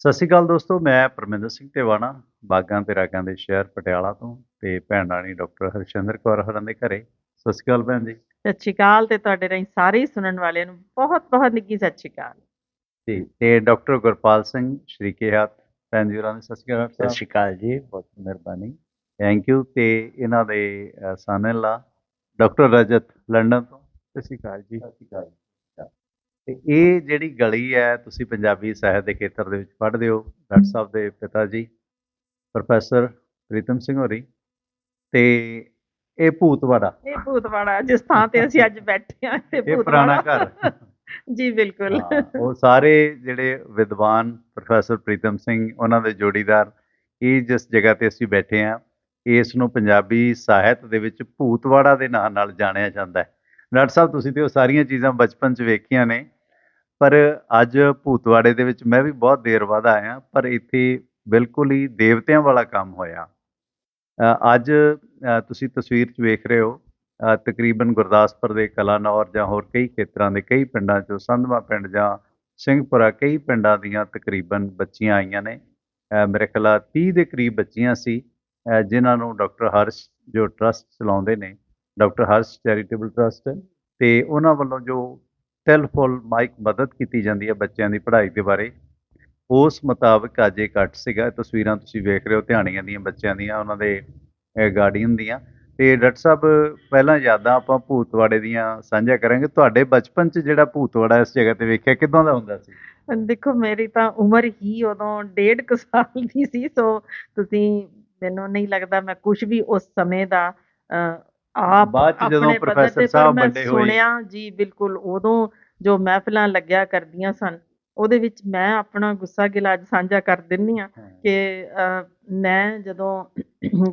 ਸਤਿ ਸ਼੍ਰੀ ਅਕਾਲ ਦੋਸਤੋ ਮੈਂ ਪਰਮਿੰਦਰ ਸਿੰਘ ਟਿਵਾਣਾ ਬਾਗਾਂ ਤੇ ਰਾਗਾਂ ਦੇ ਸ਼ਹਿਰ ਪਟਿਆਲਾ ਤੋਂ ਤੇ ਭੈਣ ਰਾਣੀ ਡਾਕਟਰ ਹਰਸ਼ਿੰਦਰ ਕੌਰ ਹੋਰਾਂ ਦੇ ਘਰੇ। ਸਤਿ ਸ਼੍ਰੀ ਅਕਾਲ ਭੈਣ ਜੀ। ਸਤਿ ਸ਼੍ਰੀ ਅਕਾਲ ਤੇ ਤੁਹਾਡੇ ਰਾਹੀਂ ਸਾਰੇ ਹੀ ਸੁਣਨ ਵਾਲਿਆਂ ਨੂੰ ਬਹੁਤ ਬਹੁਤ ਨਿੱਘੀ ਸਤਿ ਸ਼੍ਰੀ ਅਕਾਲ। ਤੇ ਤੇ ਡਾਕਟਰ ਗੁਰਪਾਲ ਸਿੰਘ ਸ਼੍ਰੀਕੇ ਹੱਥ ਭੈਣ ਜੀ ਹੋਰਾਂ ਦੇ ਸਤਿ ਸ਼੍ਰੀ ਅਕਾਲ ਸਤਿ ਸ਼੍ਰੀ ਅਕਾਲ ਜੀ ਬਹੁਤ ਮਿਹਰਬਾਨੀ। ਥੈਂਕ ਯੂ ਤੇ ਇਹਨਾਂ ਦੇ ਸਾਨੇਲਾ ਡਾਕਟਰ ਰਜਤ ਲੰਡਨ ਤੋਂ। ਸਤਿ ਸ਼੍ਰੀ ਅਕਾਲ ਜੀ। ਸਤਿ ਸ਼੍ਰੀ ਅਕਾਲ। ਤੇ ਇਹ ਜਿਹੜੀ ਗਲੀ ਹੈ ਤੁਸੀਂ ਪੰਜਾਬੀ ਸਾਹਿਤ ਦੇ ਖੇਤਰ ਦੇ ਵਿੱਚ ਪੜ੍ਹਦੇ ਹੋ ਡਾਕਟਰ ਸਾਹਿਬ ਦੇ ਪਿਤਾ ਜੀ ਪ੍ਰੋਫੈਸਰ ਪ੍ਰੀਤਮ ਸਿੰਘ ਹੋਰੀ ਤੇ ਇਹ ਭੂਤਵਾੜਾ। ਇਹ ਭੂਤਵਾੜਾ ਜਿਸ ਥਾਂ ਤੇ ਅਸੀਂ ਅੱਜ ਬੈਠੇ ਹਾਂ ਇਹ ਪੁਰਾਣਾ ਘਰ। ਜੀ ਬਿਲਕੁਲ। ਉਹ ਸਾਰੇ ਜਿਹੜੇ ਵਿਦਵਾਨ ਪ੍ਰੋਫੈਸਰ ਪ੍ਰੀਤਮ ਸਿੰਘ ਉਹਨਾਂ ਦੇ ਜੋੜੀਦਾਰ ਇਹ ਜਿਸ ਜਗ੍ਹਾ ਤੇ ਅਸੀਂ ਬੈਠੇ ਹਾਂ ਇਸ ਨੂੰ ਪੰਜਾਬੀ ਸਾਹਿਤ ਦੇ ਵਿੱਚ ਭੂਤਵਾੜਾ ਦੇ ਨਾਂ ਨਾਲ ਜਾਣਿਆ ਜਾਂਦਾ ਹੈ। ਡਾਕਟਰ ਸਾਹਿਬ ਤੁਸੀਂ ਤੇ ਉਹ ਸਾਰੀਆਂ ਚੀਜ਼ਾਂ ਬਚਪਨ 'ਚ ਵੇਖੀਆਂ ਨੇ ਪਰ ਅੱਜ ਭੂਤਵਾੜੇ ਦੇ ਵਿੱਚ ਮੈਂ ਵੀ ਬਹੁਤ ਦੇਰ ਬਾਅਦ ਆਇਆ, ਪਰ ਇੱਥੇ ਬਿਲਕੁਲ ਹੀ ਦੇਵਤਿਆਂ ਵਾਲਾ ਕੰਮ ਹੋਇਆ। ਅੱਜ ਤੁਸੀਂ ਤਸਵੀਰ 'ਚ ਵੇਖ ਰਹੇ ਹੋ ਤਕਰੀਬਨ ਗੁਰਦਾਸਪੁਰ ਦੇ ਕਲਾਨੌਰ ਜਾਂ ਹੋਰ ਕਈ ਖੇਤਰਾਂ ਦੇ ਕਈ ਪਿੰਡਾਂ 'ਚੋਂ ਸੰਧਵਾ ਪਿੰਡ ਜਾਂ ਸਿੰਘਪੁਰਾ ਕਈ ਪਿੰਡਾਂ ਦੀਆਂ ਤਕਰੀਬਨ ਬੱਚੀਆਂ ਆਈਆਂ ਨੇ। ਮੇਰੇ ਖਿਆਲ ਆ 30 ਦੇ ਕਰੀਬ ਬੱਚੀਆਂ ਸੀ ਜਿਨ੍ਹਾਂ ਨੂੰ ਡਾਕਟਰ ਹਰਸ਼ ਜੋ ਟਰਸਟ ਚਲਾਉਂਦੇ ਨੇ, ਡਾਕਟਰ ਹਰਸ਼ ਚੈਰੀਟੇਬਲ ਟਰਸਟ, ਤੇ ਉਹਨਾਂ ਵੱਲੋਂ ਜੋ ਟੈਲੀਫੋਨ ਮਾਈਕ ਮਦਦ ਕੀਤੀ ਜਾਂਦੀ ਹੈ ਬੱਚਿਆਂ ਦੀ ਪੜ੍ਹਾਈ ਦੇ ਬਾਰੇ। ਉਸ ਮੁਤਾਬਕ ਅੱਜ ਇਹ ਕੱਟ ਸੀਗਾ। ਤਸਵੀਰਾਂ ਤੁਸੀਂ ਵੇਖ ਰਹੇ ਹੋ ਧਿਆਣੀਆਂ ਦੀਆਂ ਬੱਚਿਆਂ ਦੀਆਂ, ਉਹਨਾਂ ਦੇ ਗਾਰਡੀਅਨ ਦੀਆਂ। ਤੇ ਡਾਕਟਰ ਸਾਹਿਬ, ਪਹਿਲਾਂ ਯਾਦਾਂ ਆਪਾਂ ਭੂਤਵਾੜੇ ਦੀਆਂ ਸਾਂਝਾ ਕਰਾਂਗੇ। ਤੁਹਾਡੇ ਬਚਪਨ 'ਚ ਜਿਹੜਾ ਭੂਤਵਾੜਾ ਇਸ ਜਗ੍ਹਾ ਤੇ ਵੇਖਿਆ, ਕਿਦਾਂ ਦਾ ਹੁੰਦਾ ਸੀ? ਦੇਖੋ, ਮੇਰੀ ਤਾਂ ਉਮਰ ਹੀ ਉਦੋਂ ਡੇਢ ਕੁ ਸਾਲ ਦੀ ਸੀ, ਸੋ ਤੁਸੀਂ ਮੈਨੂੰ ਨਹੀਂ ਲੱਗਦਾ ਮੈਂ ਕੁਝ ਵੀ ਉਸ ਸਮੇਂ ਦਾ ਆਪ ਬਾਅਦ 'ਚ ਜਦੋਂ ਆਪਣੇ ਪੱਧਰ ਪ੍ਰੋਫੈਸਰ ਤੇ ਪਰ ਸਾਹਿਬ ਮੈਂ ਵੱਡੇ ਹੋਏ। ਸੁਣਿਆ ਜੀ ਬਿਲਕੁਲ ਉਦੋਂ ਜੋ ਮਹਿਫਲਾਂ ਲੱਗਿਆ ਕਰਦੀਆਂ ਸਨ ਉਹਦੇ ਵਿੱਚ ਮੈਂ ਆਪਣਾ ਗੁੱਸਾ ਗਿਲਾ ਅੱਜ ਸਾਂਝਾ ਕਰ ਦਿੰਨੀ ਆ ਕਿ ਮੈਂ ਜਦੋਂ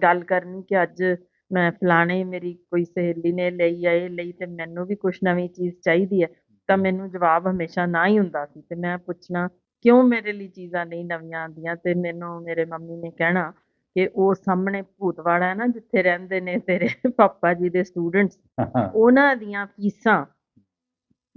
ਗੱਲ ਕਰਨੀ ਕਿ ਅੱਜ ਮੈਂ ਫਲਾਣੇ ਮੇਰੀ ਕੋਈ ਸਹੇਲੀ ਨੇ ਲਈ ਆ ਇਹ ਲਈ ਤੇ ਮੈਨੂੰ ਵੀ ਕੁਛ ਨਵੀਂ ਚੀਜ਼ ਚਾਹੀਦੀ ਹੈ ਤਾਂ ਮੈਨੂੰ ਜਵਾਬ ਹਮੇਸ਼ਾ ਨਾ ਹੀ ਹੁੰਦਾ ਸੀ ਤੇ ਮੈਂ ਪੁੱਛਣਾ ਕਿਉਂ ਮੇਰੇ ਲਈ ਚੀਜ਼ਾਂ ਨਹੀਂ ਨਵੀਆਂ ਆਉਂਦੀਆਂ ਤੇ ਮੈਨੂੰ ਮੇਰੇ ਮੰਮੀ ਨੇ ਕਹਿਣਾ ਕਿ ਉਹ ਸਾਹਮਣੇ ਭੂਤਵਾੜਾ ਹੈ ਨਾ ਜਿੱਥੇ ਰਹਿੰਦੇ ਨੇ ਤੇਰੇ ਪਾਪਾ ਜੀ ਦੇ ਸਟੂਡੈਂਟਸ ਉਹਨਾਂ ਦੀਆਂ ਫੀਸਾਂ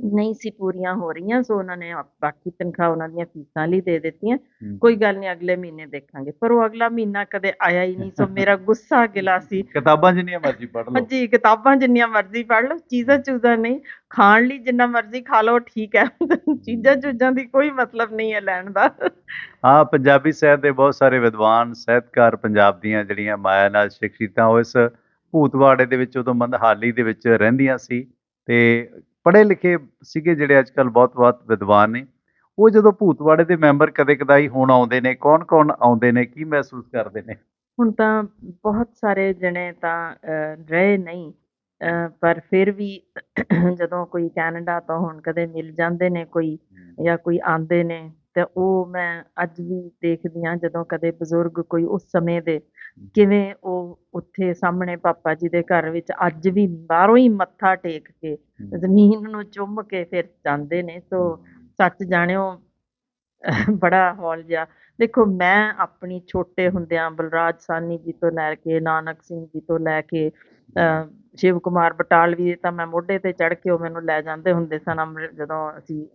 ਨਹੀਂ ਸੀ ਪੂਰੀਆਂ ਹੋ ਰਹੀਆਂ ਸੋ ਉਹਨਾਂ ਨੇ ਆਪ- ਬਾਕੀ ਤਨਖਾਹ ਉਹਨਾਂ ਦੀਆਂ ਫੀਸਾਂ ਲਈ ਦੇ ਦਿੱਤੀਆਂ। ਕੋਈ ਗੱਲ ਨਹੀਂ ਅਗਲੇ ਮਹੀਨੇ ਦੇਖਾਂਗੇ। ਪਰ ਉਹ ਅਗਲਾ ਮਹੀਨਾ ਕਦੇ ਆਇਆ ਹੀ ਨਹੀਂ ਸੋ ਮੇਰਾ ਗੁੱਸਾ ਗਿਲਾ ਸੀ। ਕਿਤਾਬਾਂ ਜਿੰਨੀਆਂ ਮਰਜ਼ੀ ਪੜ੍ਹ ਲਓ। ਜੀ ਕਿਤਾਬਾਂ ਜਿੰਨੀਆਂ ਮਰਜ਼ੀ ਪੜ੍ਹ ਲਓ ਚੀਜ਼ਾਂ ਚੂਜ਼ਾਂ ਨਹੀਂ। ਖਾਣ ਲਈ ਜਿੰਨਾ ਮਰਜ਼ੀ ਖਾ ਲਓ ਠੀਕ ਹੈ। ਚੀਜ਼ਾਂ ਚੂਜ਼ਾਂ ਦੀ ਕੋਈ ਮਤਲਬ ਨਹੀਂ ਹੈ ਲੈਣ ਦਾ। ਹਾਂ ਪੰਜਾਬੀ ਸਾਹਿਤ ਦੇ ਬਹੁਤ ਸਾਰੇ ਵਿਦਵਾਨ ਸਾਹਿਤਕਾਰ ਪੰਜਾਬ ਦੀਆਂ ਜਿਹੜੀਆਂ ਮਾਇਆ ਨਾਲ ਸਿੱਖਿਤਾਂ ਉਹ ਇਸ ਭੂਤਵਾੜੇ ਦੇ ਵਿੱਚ ਉਦੋਂ ਮੰਦਹਾਲੀ ਦੇ ਵਿੱਚ ਰਹਿੰਦੀਆਂ ਸੀ। ਤੇ ਪੜ੍ਹੇ ਲਿਖੇ ਸੀਗੇ ਜਿਹੜੇ ਅੱਜ ਕੱਲ ਬਹੁਤ ਬਹੁਤ ਵਿਦਵਾਨ ਨੇ। ਉਹ ਜਦੋਂ ਭੂਤਵਾੜੇ ਦੇ ਮੈਂਬਰ ਕਦੇ ਕਦਾਈ ਹੁਣ ਆਉਂਦੇ ਨੇ ਕੌਣ ਕੌਣ ਆਉਂਦੇ ਨੇ ਕੀ ਮਹਿਸੂਸ ਕਰਦੇ ਨੇ? ਹੁਣ ਤਾਂ ਬਹੁਤ ਸਾਰੇ ਜਣੇ ਤਾਂ ਰਹੇ ਨਹੀਂ। ਪਰ ਫਿਰ ਵੀ ਜਦੋਂ ਕੋਈ ਕੈਨੇਡਾ ਤੋਂ ਹੁਣ ਕਦੇ ਮਿਲ ਜਾਂਦੇ ਨੇ ਕੋਈ ਜਾਂ ਕੋਈ ਆਂਦੇ ਨੇ ਤੇ ਉਹ ਮੈਂ ਅੱਜ ਵੀ ਦੇਖਦੀ ਹਾਂ ਜਦੋਂ ਕਦੇ ਬਜ਼ੁਰਗ ਕੋਈ ਉਸ ਸਮੇਂ ਦੇ ਕਿਵੇਂ ਉਹ ਉੱਥੇ ਸਾਹਮਣੇ ਪਾਪਾ ਜੀ ਦੇ ਘਰ ਵਿੱਚ ਅੱਜ ਵੀ ਬਾਹਰੋਂ ਹੀ ਮੱਥਾ ਟੇਕ ਕੇ ਜ਼ਮੀਨ ਨੂੰ ਚੁੰਮ ਕੇ ਫਿਰ ਜਾਂਦੇ ਨੇ। ਸੋ ਸੱਚ ਜਾਣਿਓ ਬੜਾ ਹੌਲ ਜਿਹਾ। ਦੇਖੋ ਮੈਂ ਆਪਣੀ ਛੋਟੇ ਹੁੰਦਿਆਂ ਬਲਰਾਜ ਸਾਨੀ ਜੀ ਤੋਂ ਲੈ ਕੇ ਨਾਨਕ ਸਿੰਘ ਜੀ ਤੋਂ ਲੈ ਕੇ ਸ਼ਿਵ ਕੁਮਾਰ ਬਟਾਲਵੀ ਤਾਂ ਮੈਂ ਮੋਢੇ ਤੇ ਚੜ੍ਹ ਕੇ ਉਹ ਮੈਨੂੰ ਲੈ ਜਾਂਦੇ ਹੁੰਦੇ ਸਨ ਅੰਮ੍ਰਿਤ ਜਦੋਂ ਅਸੀਂ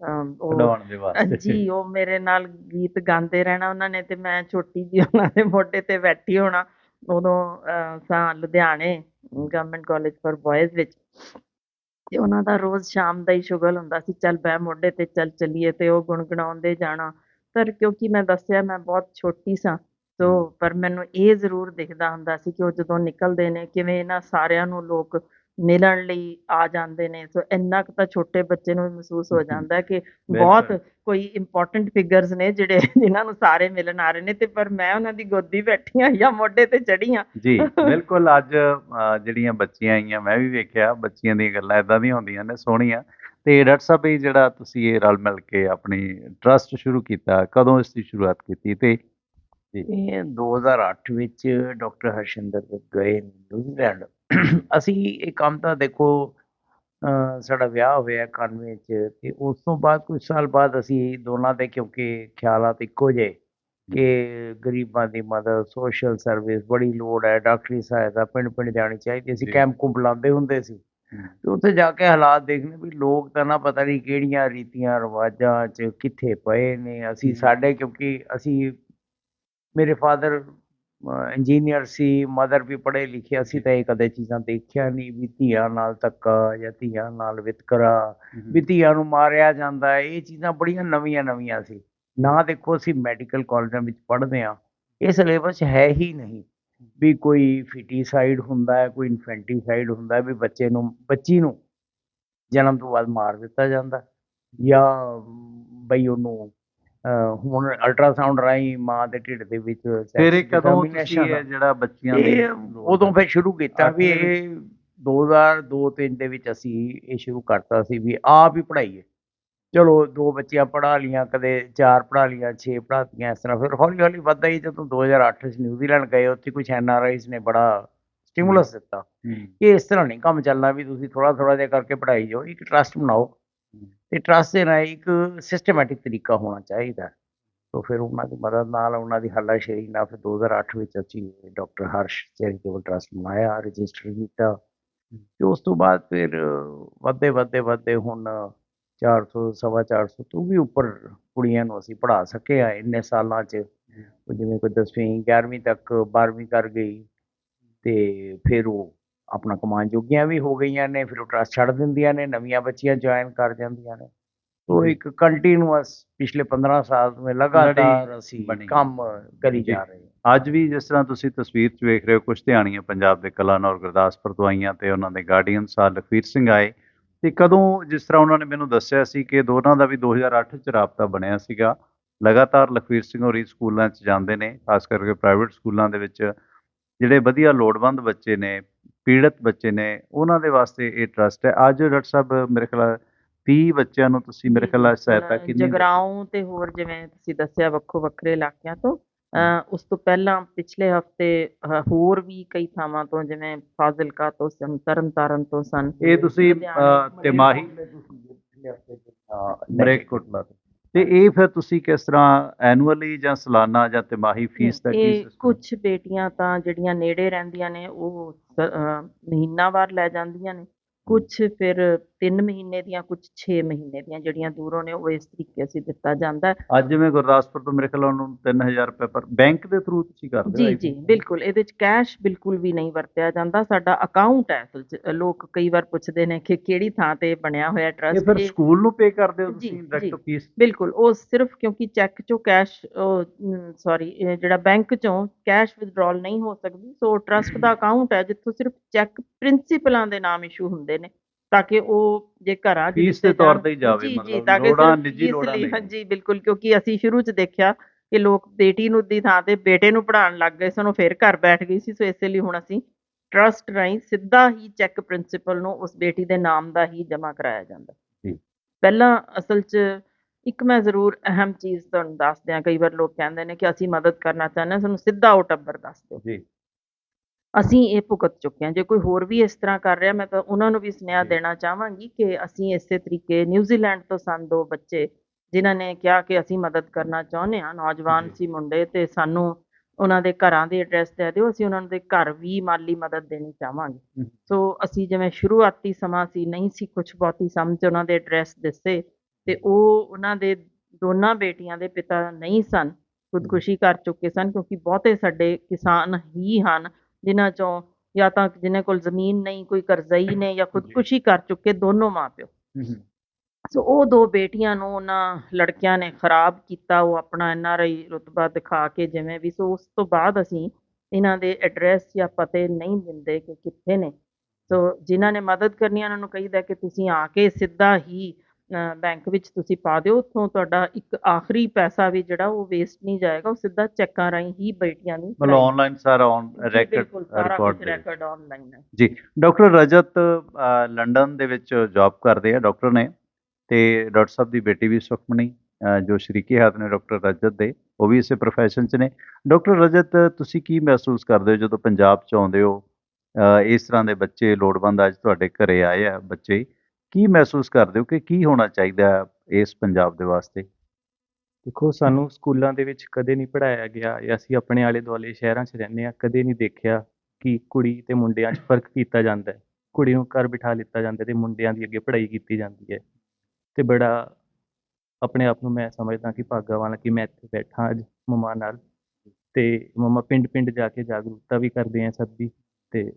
ਉਹ ਦੇ ਵਾਸਤੇ। ਜੀ ਉਹ ਮੇਰੇ ਨਾਲ ਗੀਤ ਗਾਉਂਦੇ ਰਹਿਣਾ ਉਹਨਾਂ ਨੇ ਤੇ ਮੈਂ ਛੋਟੀ ਜੀ ਉਹਨਾਂ ਦੇ ਮੋਢੇ ਤੇ ਬੈਠੀ ਹੋਣਾ ਉਦੋਂ ਸਾਂ ਲੁਧਿਆਣੇ ਗਵਰਨਮੈਂਟ ਕਾਲਜ ਫॉर ਬॉयਜ਼ ਵਿੱਚ ਤੇ ਉਹਨਾਂ ਦਾ ਰੋਜ਼ ਸ਼ਾਮ ਦਾ ਹੀ ਸ਼ੁਗਲ ਹੁੰਦਾ ਸੀ ਚੱਲ ਬੈ ਮੋਢੇ ਤੇ ਚੱਲ ਚੱਲੀਏ ਤੇ ਉਹ ਗੁਣਗੁਣਾਉਂਦੇ ਜਾਣਾ। ਪਰ ਕਿਉਂਕਿ ਮੈਂ ਦੱਸਿਆ ਮੈਂ ਬਹੁਤ ਛੋਟੀ ਸਾਂ ਸੋ ਪਰ ਮੈਨੂੰ ਇਹ ਜ਼ਰੂਰ ਦਿਖਦਾ ਹੁੰਦਾ ਸੀ ਕਿ ਉਹ ਜਦੋਂ ਨਿਕਲਦੇ ਨੇ ਕਿਵੇਂ ਇਹਨਾਂ ਸਾਰਿਆਂ ਨੂੰ ਲੋਕ ਮਿਲਣ ਲਈ ਆ ਜਾਂਦੇ ਨੇ ਸੋ ਇੰਨਾ ਕੁ ਤਾਂ ਛੋਟੇ ਬੱਚੇ ਨੂੰ ਮਹਿਸੂਸ ਹੋ ਜਾਂਦਾ ਹੈ। ਕਿ ਬਹੁਤ ਕੋਈ ਇੰਪੋਰਟੈਂਟ ਫਿਗਰਸ ਨੇ ਜਿਹੜੇ ਜਿਨ੍ਹਾਂ ਨੂੰ ਸਾਰੇ ਮਿਲਣ ਆ ਰਹੇ ਨੇ ਤੇ ਪਰ ਮੈਂ ਉਹਨਾਂ ਦੀ ਗੋਦੀ ਬੈਠੀ ਹਾਂ ਜਾਂ ਮੋਢੇ ਤੇ ਚੜੀ ਹਾਂ ਜੀ ਬਿਲਕੁਲ ਅੱਜ ਜਿਹੜੀਆਂ ਬੱਚੀਆਂ ਆਈਆਂ ਮੈਂ ਵੀ ਵੇਖਿਆ ਬੱਚੀਆਂ ਦੀਆਂ ਗੱਲਾਂ ਇਦਾਂ ਦੀਆਂ ਹੁੰਦੀਆਂ ਨੇ ਸੋਹਣੀਆਂ। ਤੇ ਡਾਕਟਰ ਸਾਹਿਬ ਇਹ ਜਿਹੜਾ ਤੁਸੀਂ ਇਹ ਰਲ ਮਿਲ ਕੇ ਆਪਣੀ ਟਰਸਟ ਸ਼ੁਰੂ ਕੀਤਾ ਕਦੋਂ ਇਸ ਦੀ ਸ਼ੁਰੂਆਤ ਕੀਤੀ? ਤੇ ਇਹ 2008 ਵਿੱਚ ਡਾਕਟਰ ਹਰਸ਼ਿੰਦਰ ਗਏ ਨਿਊਜ਼ੀਲੈਂਡ ਅਸੀਂ ਇਹ ਕੰਮ ਤਾਂ ਦੇਖੋ ਸਾਡਾ ਵਿਆਹ ਹੋਇਆ 91 ਚ ਤੇ ਉਸ ਤੋਂ ਬਾਅਦ ਕੁਝ ਸਾਲ ਬਾਅਦ ਅਸੀਂ ਦੋਨਾਂ ਦੇ ਕਿਉਂਕਿ ਖਿਆਲਾਤ ਇੱਕੋ ਜਿਹੇ ਕਿ ਗਰੀਬਾਂ ਦੀ ਮਦਦ ਸੋਸ਼ਲ ਸਰਵਿਸ ਬੜੀ ਲੋੜ ਹੈ ਡਾਕਟਰੀ ਸਹਾਇਤਾ ਪਿੰਡ ਪਿੰਡ ਜਾਣੀ ਚਾਹੀਦੀ ਅਸੀਂ। ਕੈਂਪ ਕੁੰਪ ਲਾਉਂਦੇ ਹੁੰਦੇ ਸੀ। ਤੇ ਉੱਥੇ ਜਾ ਕੇ ਹਾਲਾਤ ਦੇਖਣੇ ਵੀ ਲੋਕ ਤਾਂ ਨਾ ਪਤਾ ਨਹੀਂ ਕਿਹੜੀਆਂ ਰੀਤੀਆਂ ਰਿਵਾਜਾਂ 'ਚ ਕਿੱਥੇ ਪਏ ਨੇ। ਅਸੀਂ। ਸਾਡੇ ਕਿਉਂਕਿ ਅਸੀਂ ਮੇਰੇ ਫਾਦਰ ਇੰਜੀਨੀਅਰ ਸੀ ਮਦਰ ਵੀ ਪੜ੍ਹੇ ਲਿਖੇ ਅਸੀਂ ਤਾਂ ਇਹ ਕਦੇ ਚੀਜ਼ਾਂ ਦੇਖਿਆ ਨਹੀਂ ਵੀ ਧੀਆਂ ਨਾਲ ਧੱਕਾ ਜਾਂ ਧੀਆਂ ਨਾਲ ਵਿਤਕਰਾ ਵੀ ਧੀਆਂ ਨੂੰ ਮਾਰਿਆ ਜਾਂਦਾ ਇਹ ਚੀਜ਼ਾਂ ਬੜੀਆਂ ਨਵੀਆਂ ਨਵੀਆਂ ਸੀ ਨਾ ਦੇਖੋ ਅਸੀਂ ਮੈਡੀਕਲ ਕਾਲਜਾਂ ਵਿੱਚ ਪੜ੍ਹਦੇ ਹਾਂ ਇਹ ਸਿਲੇਬਸ 'ਚ ਹੈ ਹੀ ਨਹੀਂ ਵੀ ਕੋਈ ਫਿਟੀਸਾਈਡ ਹੁੰਦਾ ਹੈ ਕੋਈ ਇਨਫੈਂਟੀਸਾਈਡ ਹੁੰਦਾ ਹੈ ਵੀ ਬੱਚੇ ਨੂੰ ਬੱਚੀ ਨੂੰ ਜਨਮ ਤੋਂ ਬਾਅਦ ਮਾਰ ਦਿੱਤਾ ਜਾਂਦਾ। ਜਾਂ ਬਈ ਉਹਨੂੰ ਹੁਣ ਅਲਟਰਾਸਾਊਂਡ ਰਾਹੀਂ ਮਾਂ ਦੇ ਢਿੱਡ ਦੇ ਵਿੱਚ ਫਿਰ ਇਹ ਕਦੋਂ ਤੁਸੀਂ ਇਹ ਜਿਹੜਾ ਬੱਚੀਆਂ ਦੀ ਉਦੋਂ ਫਿਰ ਸ਼ੁਰੂ ਕੀਤਾ ਵੀ ਇਹ 2002-3 ਦੇ ਵਿੱਚ ਅਸੀਂ ਇਹ ਸ਼ੁਰੂ ਕਰਤਾ ਸੀ ਵੀ ਆਪ ਹੀ ਪੜ੍ਹਾਈਏ। ਚਲੋ ਦੋ ਬੱਚੀਆਂ ਪੜ੍ਹਾ ਲੀਆਂ ਕਦੇ ਚਾਰ ਪੜ੍ਹਾ ਲੀਆਂ ਛੇ ਪੜ੍ਹਾਤੀਆਂ ਇਸ ਤਰ੍ਹਾਂ। ਫਿਰ ਹੌਲੀ ਹੌਲੀ ਵੱਧਦਾ ਹੀ ਜਦੋਂ 2008 ਚ ਨਿਊਜ਼ੀਲੈਂਡ ਗਏ ਉੱਥੇ ਕੁਝ ਐਨਆਰਆਈਜ਼ ਨੇ ਬੜਾ ਸਟਿਮੂਲਸ ਦਿੱਤਾ। ਕਿ ਇਸ ਤਰ੍ਹਾਂ ਨਹੀਂ ਕੰਮ ਚੱਲਣਾ ਵੀ ਤੁਸੀਂ ਥੋੜਾ ਥੋੜਾ ਜਿਹਾ ਕਰਕੇ ਪੜ੍ਹਾਈ ਜਾਓ ਇੱਕ ਟਰਸਟ ਬਣਾਓ। ਤੇ ਟਰਸਟ ਦੇ ਨਾਲ ਇੱਕ ਸਿਸਟਮੈਟਿਕ ਤਰੀਕਾ ਹੋਣਾ ਚਾਹੀਦਾ। ਸੋ ਫਿਰ ਉਹਨਾਂ ਦੀ ਮਦਦ ਨਾਲ ਉਹਨਾਂ ਦੀ ਹੱਲਾਸ਼ੇਰੀ ਨਾਲ ਫਿਰ 2008 ਵਿੱਚ ਅਸੀਂ ਡਾਕਟਰ ਹਰਸ਼ ਚੈਰੀਟੇਬਲ ਟਰਸਟ ਬਣਾਇਆ ਰਜਿਸਟਰ ਕੀਤਾ। ਤੇ ਉਸ ਤੋਂ ਬਾਅਦ ਫਿਰ ਵੱਧਦੇ ਵੱਧਦੇ ਵੱਧਦੇ ਹੁਣ 400 ਸਵਾ 400 ਤੋਂ ਵੀ ਉੱਪਰ ਕੁੜੀਆਂ ਨੂੰ ਅਸੀਂ ਪੜ੍ਹਾ ਸਕੇ ਆ, ਇੰਨੇ ਸਾਲਾਂ 'ਚ। ਜਿਵੇਂ ਕੋਈ 10ਵੀਂ 11ਵੀਂ ਤੱਕ 12ਵੀਂ ਕਰ ਗਈ ਤੇ ਫਿਰ ਉਹ ਆਪਣਾ ਕਮਾਉਣ ਜੋਗੀਆਂ ਵੀ ਹੋ ਗਈਆਂ ਨੇ ਫਿਰ ਉਹ ਟਰਸਟ ਛੱਡ ਦਿੰਦੀਆਂ ਨੇ ਨਵੀਆਂ ਬੱਚੀਆਂ ਜੁਆਇਨ ਕਰ ਜਾਂਦੀਆਂ ਨੇ ਸੋ ਇੱਕ ਕੰਟੀਨਿਊਅਸ ਪਿਛਲੇ 15 ਸਾਲ ਤੋਂ ਲਗਾਤਾਰ ਅਸੀਂ। ਕੰਮ ਕਰੀ ਜੀ। ਰਹੇ ਹਾਂ ਅੱਜ ਵੀ ਜਿਸ ਤਰ੍ਹਾਂ ਤੁਸੀਂ ਤਸਵੀਰ 'ਚ ਵੇਖ ਰਹੇ ਹੋ ਕੁਝ ਧਿਆਣੀਆਂ ਪੰਜਾਬ ਦੇ ਕਲਾਨੌਰ ਗੁਰਦਾਸਪੁਰ ਤੋਂ ਆਈਆਂ ਤੇ ਉਹਨਾਂ ਦੇ ਗਾਰਡੀਅਨ ਸਰ ਲਖਵੀਰ ਸਿੰਘ ਆਏ ਤੇ ਕਦੋਂ ਜਿਸ ਤਰ੍ਹਾਂ ਉਹਨਾਂ ਨੇ ਮੈਨੂੰ ਦੱਸਿਆ ਸੀ ਕਿ ਦੋਨਾਂ ਦਾ ਵੀ 2008 ਚ ਰਾਬਤਾ ਬਣਿਆ ਸੀਗਾ ਲਗਾਤਾਰ ਲਖਵੀਰ ਸਿੰਘ ਹੋਰੀ ਸਕੂਲਾਂ 'ਚ ਜਾਂਦੇ ਨੇ ਖਾਸ ਕਰਕੇ ਪ੍ਰਾਈਵੇਟ ਸਕੂਲਾਂ ਦੇ ਵਿੱਚ ਜਿਹੜੇ ਵਧੀਆ ਲੋੜਵੰਦ ਬੱਚੇ ਨੇ ਪੀੜਤ ਬੱਚੇ ਨੇ ਉਹਨਾਂ ਦੇ ਵਾਸਤੇ ਇਹ ਟਰਸਟ ਹੈ। ਅੱਜ ਡਾਕਟਰ ਸਾਹਿਬ ਮੇਰੇ ਖਿਆਲ 30 ਬੱਚਿਆਂ ਨੂੰ ਤੁਸੀਂ ਮੇਰੇ ਖਿਆਲ ਨਾਲ ਸਹਾਇਤਾ ਕਿੰਨੀ ਜਗਰਾਉਂ ਤੇ ਹੋਰ ਜਿਵੇਂ ਤੁਸੀਂ ਦੱਸਿਆ ਵੱਖੋ ਵੱਖਰੇ ਇਲਾਕਿਆਂ ਤੋਂ ਉਸ ਤੋਂ ਪਹਿਲਾਂ ਪਿਛਲੇ ਹਫ਼ਤੇ ਹੋਰ ਵੀ ਕਈ ਥਾਵਾਂ ਤੋਂ ਜਿਵੇਂ ਫਾਜ਼ਿਲਕਾ ਤੋਂ ਸਨ ਤਰਨਤਾਰਨ ਤੋਂ ਸਨ ਇਹ ਤੁਸੀਂ ਤਿਮਾਹੀ ਬ੍ਰੇਕ ਕੋਟਲਾ ਤੋਂ। ਤੇ ਇਹ ਫਿਰ ਤੁਸੀਂ ਕਿਸ ਤਰ੍ਹਾਂ ਐਨੂਅਲੀ ਜਾਂ ਸਾਲਾਨਾ ਜਾਂ ਤਿਮਾਹੀ ਫੀਸ ਦਾ ਕੀ ਇਹ system? ਕੁਝ ਬੇਟੀਆਂ ਤਾਂ ਜਿਹੜੀਆਂ ਨੇੜੇ ਰਹਿੰਦੀਆਂ ਨੇ ਉਹ ਸ- ਅਹ ਮਹੀਨਾਵਾਰ ਲੈ ਜਾਂਦੀਆਂ ਨੇ ਕੁਝ ਫਿਰ 3 ਮਹੀਨੇ ਦੀਆਂ ਕੁਝ 6 ਮਹੀਨੇ ਦੀਆਂ ਜਿਹੜੀਆਂ ਦੂਰੋਂ ਨੇ ਉਹ ਇਸ ਤਰੀਕੇ ਅਸੀਂ ਦਿੱਤਾ ਜਾਂਦਾ ਹੈ ਅੱਜ ਜਿਵੇਂ ਗੁਰਦਾਸਪੁਰ ਤੋਂ ਮੇਰੇ ਖਿਆਲ ਉਹਨੂੰ 3000 ਰੁਪਏ ਪਰ ਬੈਂਕ ਦੇ ਥਰੂ ਤੁਸੀਂ ਕਰਦੇ ਹੋ ਜੀ ਜੀ? ਬਿਲਕੁਲ ਇਹਦੇ ਚ ਕੈਸ਼ ਬਿਲਕੁਲ ਵੀ ਨਹੀਂ ਵਰਤਿਆ ਜਾਂਦਾ ਸਾਡਾ ਅਕਾਊਂਟ ਹੈ ਅਸਲ ਚ ਲੋਕ ਕਈ ਵਾਰ ਪੁੱਛਦੇ ਨੇ ਕਿ ਕਿਹੜੀ ਥਾਂ ਤੇ ਬਣਿਆ ਹੋਇਆ ਇਹ ਟਰਸਟ ਫਿਰ ਸਕੂਲ ਨੂੰ ਪੇ ਕਰਦੇ ਹੋ ਤੁਸੀਂ। ਡਾਇਰੈਕਟ ਫੀਸ ਬਿਲਕੁਲ ਉਹ ਸਿਰਫ ਕਿਉਂਕਿ ਚੈੱਕ ਚੋਂ ਕੈਸ਼ ਸੌਰੀ ਜਿਹੜਾ ਬੈਂਕ ਚੋਂ ਕੈਸ਼ ਵਿਦਡਰਾਅਲ ਨਹੀਂ ਹੋ ਸਕਦੀ ਸੋ ਟਰਸਟ ਦਾ ਅਕਾਊਂਟ ਹੈ ਜਿੱਥੋਂ ਸਿਰਫ ਚੈੱਕ ਪ੍ਰਿੰਸੀਪਲਾਂ ਦੇ ਨਾਮ ਇਸ਼ੂ ਹੁੰਦੇ ਨੇ ਤਾਂ ਕਿ ਉਹ ਜੇ ਘਰਾਂ 'ਚ ਫੀਸ ਦੇ ਤੌਰ ਤੇ ਹੀ ਜਾਵੇ ਮਤਲਬ ਲੋੜਾਂ ਨਿੱਜੀ ਲੋੜਾਂ ਨਹੀਂ। ਹਾਂਜੀ ਬਿਲਕੁਲ ਕਿਉਂਕਿ ਅਸੀਂ ਸ਼ੁਰੂ 'ਚ ਦੇਖਿਆ ਕਿ ਲੋਕ ਬੇਟੀ ਨੂੰ ਦੀ ਥਾਂ ਤੇ ਬੇਟੇ ਨੂੰ ਪੜ੍ਹਾਉਣ ਲੱਗ ਗਏ ਸਨ ਉਹ ਫਿਰ ਘਰ ਬੈਠ ਗਈ ਸੀ ਸੋ ਇਸੇ ਲਈ ਹੁਣ ਅਸੀਂ ਟਰਸਟ ਰਾਹੀਂ ਸਿੱਧਾ ਹੀ ਚੈੱਕ ਪ੍ਰਿੰਸੀਪਲ ਨੂੰ ਉਸ ਬੇਟੀ ਦੇ ਨਾਮ ਦਾ ਹੀ ਜਮ੍ਹਾਂ ਕਰਾਇਆ ਜਾਂਦਾ। ਜੀ। ਪਹਿਲਾਂ ਅਸਲ 'ਚ ਇੱਕ ਮੈਂ ਜ਼ਰੂਰ ਅਹਿਮ ਚੀਜ਼ ਤੁਹਾਨੂੰ ਦੱਸ ਦਿਆਂ ਕਈ ਵਾਰ ਲੋਕ ਕਹਿੰਦੇ ਨੇ ਕਿ ਅਸੀਂ ਮਦਦ ਕਰਨਾ ਚਾਹੁੰਦੇ ਹਾਂ ਸਾਨੂੰ ਸਿੱਧਾ ਉਹ ਟੱਬਰ ਦੱਸ ਦਿਓ। ਜੀ। ਅਸੀਂ ਇਹ ਭੁਗਤ ਚੁੱਕੇ ਹਾਂ ਜੇ ਕੋਈ ਹੋਰ ਵੀ ਇਸ ਤਰ੍ਹਾਂ ਕਰ ਰਿਹਾ ਮੈਂ ਤਾਂ ਉਹਨਾਂ ਨੂੰ ਵੀ ਸੁਨੇਹਾ। ਦੇਣਾ ਚਾਹਾਂਗੀ ਕਿ ਅਸੀਂ ਇਸੇ ਤਰੀਕੇ ਨਿਊਜ਼ੀਲੈਂਡ ਤੋਂ ਸਨ ਦੋ ਬੱਚੇ ਜਿਨ੍ਹਾਂ ਨੇ ਕਿਹਾ ਕਿ ਅਸੀਂ ਮਦਦ ਕਰਨਾ ਚਾਹੁੰਦੇ ਹਾਂ ਨੌਜਵਾਨ। ਸੀ ਮੁੰਡੇ ਤੇ ਸਾਨੂੰ ਉਹਨਾਂ ਦੇ ਘਰਾਂ ਦੇ ਐਡਰੈਸ ਦੇ ਦਿਓ ਅਸੀਂ ਉਹਨਾਂ ਦੇ ਘਰ ਵੀ ਮਾਲੀ ਮਦਦ ਦੇਣੀ ਚਾਹਾਂਗੇ। ਸੋ ਅਸੀਂ ਜਿਵੇਂ ਸ਼ੁਰੂਆਤੀ ਸਮਾਂ ਸੀ ਨਹੀਂ ਸੀ ਕੁਝ ਬਹੁਤੀ ਸਮਝ ਉਹਨਾਂ ਦੇ ਐਡਰੈਸ ਦਿੱਸੇ ਤੇ ਉਹ ਉਹਨਾਂ ਦੇ ਦੋਨਾਂ ਬੇਟੀਆਂ ਦੇ ਪਿਤਾ ਨਹੀਂ ਸਨ ਖੁਦਕੁਸ਼ੀ ਕਰ ਚੁੱਕੇ ਸਨ ਕਿਉਂਕਿ ਬਹੁਤੇ ਸਾਡੇ ਕਿਸਾਨ ਹੀ ਹਨ ਜਿਨ੍ਹਾਂ ਚੋਂ ਜਾਂ ਤਾਂ ਜਿਨ੍ਹਾਂ ਕੋਲ ਜ਼ਮੀਨ ਨਹੀਂ ਕੋਈ ਕਰਜ਼ਈ ਨੇ ਜਾਂ ਖੁਦਕੁਸ਼ੀ ਕਰ ਚੁੱਕੇ ਦੋਨੋਂ ਮਾਪਿਓ ਸੋ ਉਹ ਦੋ ਬੇਟੀਆਂ ਨੂੰ ਉਹਨਾਂ ਲੜਕਿਆਂ ਨੇ ਖਰਾਬ ਕੀਤਾ ਉਹ ਆਪਣਾ ਐਨ ਆਰ ਆਈ ਰੁਤਬਾ ਦਿਖਾ ਕੇ ਜਿਵੇਂ ਵੀ। ਸੋ ਉਸ ਤੋਂ ਬਾਅਦ ਅਸੀਂ ਇਹਨਾਂ ਦੇ ਐਡਰੈਸ ਜਾਂ ਪਤੇ ਨਹੀਂ ਦਿੰਦੇ ਕਿ ਕਿੱਥੇ ਨੇ। ਸੋ ਜਿਨ੍ਹਾਂ ਨੇ ਮਦਦ ਕਰਨੀ ਉਹਨਾਂ ਨੂੰ ਕਹੀਦਾ ਕਿ ਤੁਸੀਂ ਆ ਕੇ ਸਿੱਧਾ ਹੀ ਬੈਂਕ ਵਿੱਚ ਤੁਸੀਂ ਪਾ ਦਿਓ ਉੱਥੋਂ ਤੁਹਾਡਾ ਇੱਕ ਆਖਰੀ ਪੈਸਾ ਵੀ ਜਿਹੜਾ ਉਹ ਵੇਸਟ ਨਹੀਂ ਜਾਏਗਾ ਉਹ ਸਿੱਧਾ ਚੈੱਕਾਂ ਰਾਹੀਂ ਹੀ ਬੇਟੀਆਂ ਨੂੰ ਮਤਲਬ ਆਨਲਾਈਨ ਸਾਰਾ ਔਨ ਰੈਕੋਰਡ ਰਿਕਾਰਡ ਕੁਝ ਰੈਕੋਰਡ ਆਨਲਾਈਨ ਹੈ। ਜੀ ਡਾਕਟਰ ਰਜਤ ਲੰਡਨ ਦੇ ਵਿੱਚ ਜੌਬ ਕਰਦੇ ਆ ਡਾਕਟਰ ਨੇ ਤੇ ਡਾਕਟਰ ਸਾਹਿਬ ਦੀ ਬੇਟੀ ਵੀ ਸੁਖਮਣੀ ਅ, ਜੋ ਸ਼ਰੀਕੇ ਹੱਥ ਨੇ ਡਾਕਟਰ ਰਜਤ ਦੇ ਉਹ ਵੀ ਇਸੇ profession 'ਚ ਨੇ। ਡਾਕਟਰ ਰਜਤ ਤੁਸੀਂ ਕੀ ਮਹਿਸੂਸ ਕਰਦੇ ਹੋ ਜਦੋਂ ਪੰਜਾਬ 'ਚ ਆਉਂਦੇ ਹੋ? ਇਸ ਤਰ੍ਹਾਂ ਦੇ ਬੱਚੇ ਲੋੜਵੰਦ ਅੱਜ ਤੁਹਾਡੇ ਘਰੇ ਆਏ ਆ ਬੱਚੇ ਕੀ ਮਹਿਸੂਸ ਕਰਦੇ ਹੋ ਕਿ ਕੀ ਹੋਣਾ ਚਾਹੀਦਾ ਹੈ ਇਸ ਪੰਜਾਬ ਦੇ ਵਾਸਤੇ? ਦੇਖੋ, ਸਾਨੂੰ ਸਕੂਲਾਂ ਦੇ ਵਿੱਚ ਕਦੇ ਨਹੀਂ ਪੜ੍ਹਾਇਆ ਗਿਆ ਜਾਂ ਅਸੀਂ ਆਪਣੇ ਆਲੇ ਦੁਆਲੇ ਸ਼ਹਿਰਾਂ 'ਚ ਰਹਿੰਦੇ ਹਾਂ, ਕਦੇ ਨਹੀਂ ਦੇਖਿਆ ਕਿ ਕੁੜੀ ਤੇ ਮੁੰਡਿਆਂ 'ਚ ਫ਼ਰਕ ਕੀਤਾ ਜਾਂਦਾ ਹੈ। ਕੁੜੀ ਨੂੰ ਘਰ ਬਿਠਾ ਲਿੱਤਾ ਜਾਂਦਾ ਤੇ ਮੁੰਡਿਆਂ ਦੀ ਅੱਗੇ ਪੜ੍ਹਾਈ ਕੀਤੀ ਜਾਂਦੀ ਹੈ। ਤੇ ਬੜਾ ਆਪਣੇ ਆਪ ਨੂੰ ਮੈਂ ਸਮਝਦਾ ਕਿ ਭਾਗਾ ਵਾਲਾ ਕਿ ਮੈਂ ਇੱਥੇ ਬੈਠਾ ਅੱਜ ਮੰਮਾ ਨਾਲ ਤੇ ਮੰਮਾ ਪਿੰਡ ਪਿੰਡ ਜਾ ਕੇ ਜਾਗਰੂਕਤਾ ਵੀ ਕਰਦੇ ਆ ਸਭ ਦੀ ਤੇ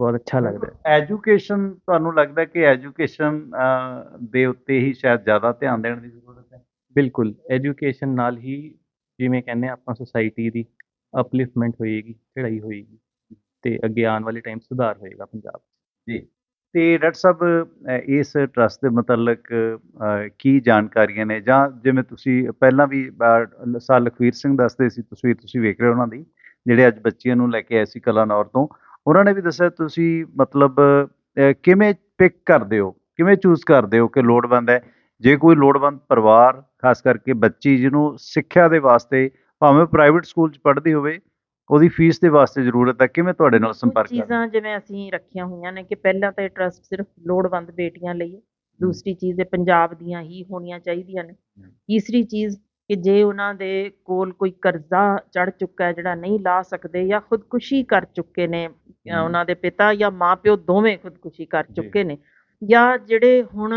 ਬਹੁਤ ਅੱਛਾ ਲੱਗਦਾ ਐਜੂਕੇਸ਼ਨ ਤੁਹਾਨੂੰ ਲੱਗਦਾ ਕਿ ਐਜੂਕੇਸ਼ਨ ਦੇ ਉੱਤੇ ਹੀ ਸ਼ਾਇਦ ਜ਼ਿਆਦਾ ਧਿਆਨ ਦੇਣ ਦੀ ਜ਼ਰੂਰਤ ਹੈ? ਬਿਲਕੁਲ ਐਜੂਕੇਸ਼ਨ ਨਾਲ ਹੀ ਜਿਵੇਂ ਕਹਿੰਦੇ ਆਪਾਂ ਸੁਸਾਇਟੀ ਦੀ ਅਪਲਿਫਟਮੈਂਟ ਹੋਏਗੀ ਚੜ੍ਹਾਈ ਹੋਏਗੀ ਤੇ ਅੱਗੇ ਆਉਣ ਵਾਲੇ ਟਾਈਮ ਸੁਧਾਰ ਹੋਏਗਾ ਪੰਜਾਬ। ਜੀ ਤੇ ਡਾਕਟਰ ਸਾਹਿਬ ਇਸ ਟਰਸਟ ਦੇ ਮੁਤਲਕ ਕੀ ਜਾਣਕਾਰੀਆਂ ਨੇ? ਜਾਂ ਜਿਵੇਂ ਤੁਸੀਂ ਪਹਿਲਾਂ ਵੀ ਸਰ ਲਖਵੀਰ ਸਿੰਘ ਦੱਸਦੇ ਸੀ ਤਸਵੀਰ ਤੁਸੀਂ ਵੇਖ ਰਹੇ ਹੋ ਉਹਨਾਂ ਦੀ ਜਿਹੜੇ ਅੱਜ ਬੱਚਿਆਂ ਨੂੰ ਲੈ ਕੇ ਆਏ ਸੀ ਕਲਾਨੌਰ ਤੋਂ ਉਹਨਾਂ ਨੇ ਵੀ ਦੱਸਿਆ ਤੁਸੀਂ ਮਤਲਬ ਕਿਵੇਂ ਪਿਕ ਕਰਦੇ ਹੋ? ਕਿਵੇਂ ਚੂਜ਼ ਕਰਦੇ ਹੋ ਕਿ ਲੋੜਵੰਦ ਹੈ? ਜੇ ਕੋਈ ਲੋੜਵੰਦ ਪਰਿਵਾਰ ਖਾਸ ਕਰਕੇ ਬੱਚੀ ਜਿਹਨੂੰ ਸਿੱਖਿਆ ਦੇ ਵਾਸਤੇ ਭਾਵੇਂ ਪ੍ਰਾਈਵੇਟ ਸਕੂਲ 'ਚ ਪੜ੍ਹਦੀ ਹੋਵੇ ਉਹਦੀ ਫੀਸ ਦੇ ਵਾਸਤੇ ਜ਼ਰੂਰਤ ਹੈ ਕਿਵੇਂ ਤੁਹਾਡੇ ਨਾਲ ਸੰਪਰਕ ਕਰਦੇ ਚੀਜ਼ਾਂ ਜਿਵੇਂ ਅਸੀਂ ਰੱਖੀਆਂ ਹੋਈਆਂ ਨੇ ਕਿ ਪਹਿਲਾਂ ਤਾਂ ਇਹ ਟਰਸਟ ਸਿਰਫ ਲੋੜਵੰਦ ਬੇਟੀਆਂ ਲਈ ਹੈ ਦੂਸਰੀ ਚੀਜ਼ ਇਹ ਪੰਜਾਬ ਦੀਆਂ ਹੀ ਹੋਣੀਆਂ ਚਾਹੀਦੀਆਂ ਨੇ। ਤੀਸਰੀ ਚੀਜ਼ ਕਿ ਜੇ ਉਹਨਾਂ ਦੇ ਕੋਲ ਕੋਈ ਕਰਜ਼ਾ ਚੜ ਚੁੱਕਾ ਹੈ ਜਿਹੜਾ ਨਹੀਂ ਲਾ ਸਕਦੇ ਜਾਂ ਖੁਦਕੁਸ਼ੀ ਕਰ ਚੁੱਕੇ ਨੇ। ਉਹਨਾਂ ਦੇ ਪਿਤਾ ਜਾਂ ਮਾਪਿਓ ਦੋਵੇਂ ਖੁਦਕੁਸ਼ੀ ਕਰ। ਚੁੱਕੇ ਨੇ ਜਾਂ ਜਿਹੜੇ ਹੁਣ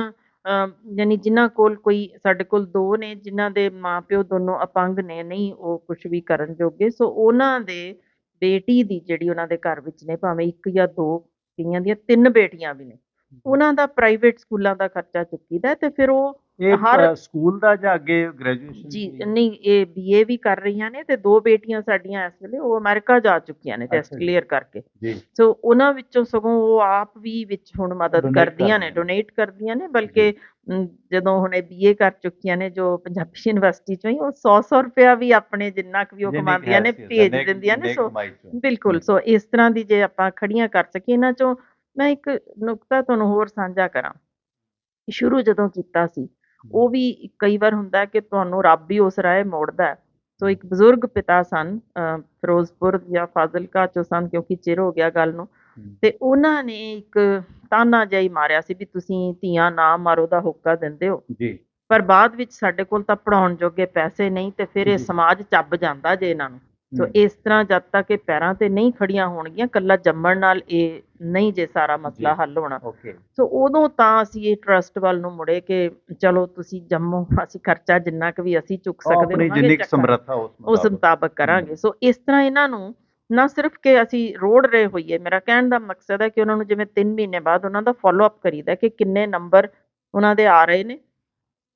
ਯਾਨੀ ਜਿਨ੍ਹਾਂ ਕੋਲ ਕੋਈ ਸਾਡੇ ਕੋਲ ਦੋ ਨੇ ਜਿਨ੍ਹਾਂ ਦੇ ਮਾਪਿਓ ਦੋਨੋਂ ਅਪੰਗ ਨੇ ਨਹੀਂ ਉਹ ਕੁਝ ਵੀ ਕਰਨ ਜੋਗੇ ਸੋ ਉਹਨਾਂ ਦੇ ਬੇਟੀ ਦੀ ਜਿਹੜੀ ਉਹਨਾਂ ਦੇ ਘਰ ਵਿੱਚ ਨੇ ਭਾਵੇਂ ਇੱਕ ਜਾਂ ਦੋ ਕਈਆਂ ਦੀਆਂ ਤਿੰਨ ਬੇਟੀਆਂ ਵੀ ਨੇ ਉਹਨਾਂ ਦਾ ਪ੍ਰਾਈਵੇਟ ਸਕੂਲਾਂ ਦਾ ਖਰਚਾ ਚੁੱਕੀਦਾ ਤੇ ਫਿਰ ਉਹ ਇਹ ਹਰ- ਸਕੂਲ ਦਾ ਜਾਂ ਅੱਗੇ ਗ੍ਰੈਜੂਏਸ਼ਨ ਜੀ ਨਹੀਂ ਇਹ ਬੀਏ ਵੀ ਕਰ ਰਹੀਆਂ ਨੇ ਤੇ ਦੋ ਬੇਟੀਆਂ ਸਾਡੀਆਂ ਇਸ ਵੇਲੇ ਉਹ ਅਮਰੀਕਾ ਜਾ ਚੁੱਕੀਆਂ ਨੇ ਟੈਸਟ। ਕਲੀਅਰ ਕਰਕੇ ਜੀ ਸੋ ਉਹਨਾਂ ਵਿੱਚੋਂ ਸਗੋਂ ਉਹ ਆਪ ਵੀ ਵਿੱਚ ਹੁਣ ਮਦਦ ਕਰਦੀਆਂ ਨੇ। ਡੋਨੇਟ ਕਰਦੀਆਂ ਨੇ ਬਲਕਿ ਜਦੋਂ ਹੁਣ ਇਹ ਬੀਏ ਕਰ ਚੁੱਕੀਆਂ ਨੇ ਜੋ ਪੰਜਾਬੀ ਯੂਨੀਵਰਸਿਟੀ ਚੋਂ ਹੀ ਉਹ 100 100 ਰੁਪਇਆ ਵੀ ਆਪਣੇ ਜਿੰਨਾ ਕੁ ਵੀ ਉਹ ਕਮਾਉਂਦੀਆਂ ਨੇ ਭੇਜ ਦਿੰਦੀਆਂ ਨੇ ਸੋ। ਬਿਲਕੁਲ ਸੋ ਇਸ ਤਰ੍ਹਾਂ ਦੀ ਜੇ ਆਪਾਂ ਖੜੀਆਂ ਕਰ ਸਕੀਏ ਇਹਨਾਂ ਚੋਂ ਮੈਂ ਇੱਕ ਨੁਕਤਾ ਤੁਹਾਨੂੰ ਹੋਰ ਸਾਂਝਾ ਕਰਾਂ ਸ਼ੁਰੂ ਜਦੋਂ ਕੀਤਾ ਸੀ ਉਹ ਵੀ ਕਈ ਵਾਰ ਹੁੰਦਾ ਕਿ ਤੁਹਾਨੂੰ ਰੱਬ ਹੀ ਉਸ ਰਾਹ ਮੋੜਦਾ ਹੈ। ਸੋ ਇੱਕ ਬਜ਼ੁਰਗ ਪਿਤਾ ਸਨ ਫਿਰੋਜ਼ਪੁਰ ਜਾਂ ਫਾਜ਼ਿਲਕਾ ਚੋਂ ਸਨ ਕਿਉਂਕਿ ਚਿਰ ਹੋ ਗਿਆ ਗੱਲ ਨੂੰ। ਤੇ ਉਹਨਾਂ ਨੇ ਇੱਕ ਤਾਨਾ ਜਿਹਾ ਹੀ ਮਾਰਿਆ ਸੀ ਵੀ ਤੁਸੀਂ ਧੀਆਂ ਨਾ ਮਾਰੋ ਦਾ ਹੋਕਾ ਦਿੰਦੇ ਹੋ। ਜੀ। ਪਰ ਬਾਅਦ ਵਿੱਚ ਸਾਡੇ ਕੋਲ ਤਾਂ ਪੜਾਉਣ ਜੋਗੇ ਪੈਸੇ ਨਹੀਂ ਤੇ ਫਿਰ ਇਹ। ਸਮਾਜ ਚੱਬ ਜਾਂਦਾ ਜੇ ਇਹਨਾਂ ਨੂੰ। ਸੋ ਇਸ ਤਰ੍ਹਾਂ ਜਦ ਤੱਕ ਇਹ ਪੈਰਾਂ ਤੇ ਨਹੀਂ ਖੜੀਆਂ ਹੋਣਗੀਆਂ ਕੱਲਾ ਜੰਮਣ ਨਾਲ ਇਹ ਨਹੀਂ ਜੇ ਸਾਰਾ ਮਸਲਾ। ਹੱਲ ਹੋਣਾ ਸੋ ਉਦੋਂ ਤਾਂ ਅਸੀਂ ਇਹ ਟਰਸਟ ਵੱਲ ਨੂੰ ਮੁੜੇ ਕਿ ਚਲੋ ਤੁਸੀਂ ਜੰਮੋ ਅਸੀਂ ਖਰਚਾ ਜਿੰਨਾ ਕੁ ਵੀ ਅਸੀਂ ਚੁੱਕ ਸਕਦੇ ਆਪਣੀ ਹੋਵਾਂਗੇ ਜਿੰਨੀ ਕੁ। ਸਮਰੱਥਾ ਉਸ। ਮੁਤਾਬਕ ਕਰਾਂਗੇ ਸੋ ਇਸ ਤਰ੍ਹਾਂ ਇਹਨਾਂ ਨੂੰ ਨਾ ਸਿਰਫ ਕਿ ਅਸੀਂ ਰੋੜ ਰਹੇ ਹੋਈਏ ਮੇਰਾ ਕਹਿਣ ਦਾ ਮਕਸਦ ਹੈ ਕਿ ਉਹਨਾਂ ਨੂੰ ਜਿਵੇਂ 3 ਮਹੀਨੇ ਬਾਅਦ ਉਹਨਾਂ ਦਾ ਫਾਲੋ ਅਪ ਕਰੀਦਾ ਕਿ ਕਿੰਨੇ ਨੰਬਰ ਉਹਨਾਂ ਦੇ ਆ ਰਹੇ ਨੇ